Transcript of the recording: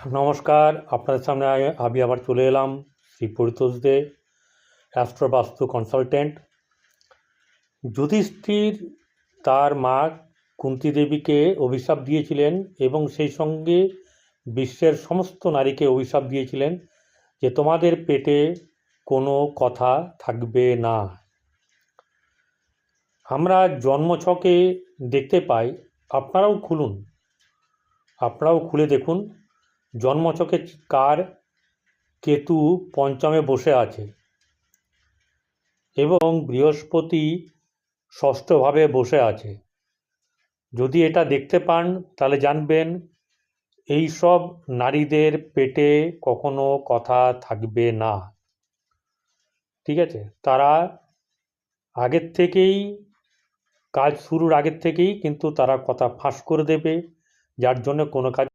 নমস্কার, আপনাদের সামনে আমি আবার চলে এলাম শ্রী পরিতোষ দে অ্যাস্ট্রোবাস্তু কনসালটেন্ট যুধিষ্ঠির তার মা কুন্তি দেবীকে অভিশাপ দিয়েছিলেন এবং সেই সঙ্গে বিশ্বের সমস্ত নারীকে অভিশাপ দিয়েছিলেন যে তোমাদের পেটে কোনো কথা থাকবে না। আমরা জন্মছকে দেখতে পাই, আপনারাও খুলুন। আপনারাও খুলে দেখুন। জন্মছকে কার কেতু পঞ্চমে বসে আছে এবং বৃহস্পতি ষষ্ঠভাবে বসে আছে। যদি এটা দেখতে পান, তাহলে জানবেন এই সব নারীদের পেটে কখনো কথা থাকবে না। ঠিক আছে? তারা আগের থেকেই, কাজ শুরুর আগের থেকেই কিন্তু তারা কথা ফাঁস করে দেবে, যার জন্য কোনো কাজ